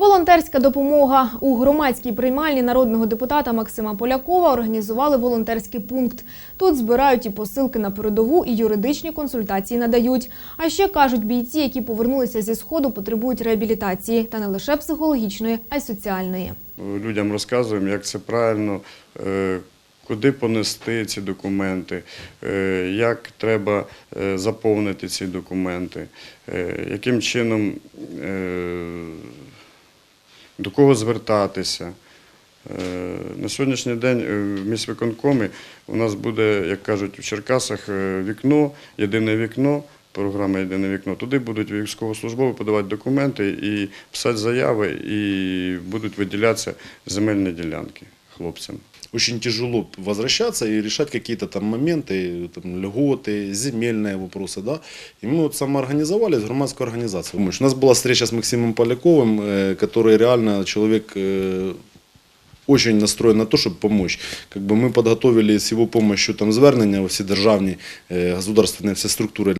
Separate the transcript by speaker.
Speaker 1: Волонтерська допомога у громадській приймальні народного депутата Максима Полякова організували волонтерський пункт. Тут збирають і посилки на передову, і юридичні консультації надають. А ще кажуть, бійці, які повернулися зі сходу, потребують реабілітації та не лише психологічної, а й соціальної.
Speaker 2: Людям розказуємо, як це правильно, е, куди понести ці документи, е, як треба е, заповнити ці документи, яким чином до кого звертатися. Е, На сьогоднішній день е, в міськвиконкомі у нас буде, як кажуть, в Черкасах е, вікно, єдине вікно, програма Єдине вікно. Туди будуть військовослужбові подавати документи і писати заяви, і будуть виділятися земельні ділянки хлопцям.
Speaker 3: очень тяжело возвращаться и решать какие-то там моменты, там, льготы, земельные вопросы, да. И мы вот самоорганизовались в громадскую организацию. У нас была встреча с Максимом Поляковым, э, который реально человек э, очень настроен на то, чтобы помочь. Как бы мы подготовили с его помощью там звернення во всі державні, э, государственные все структури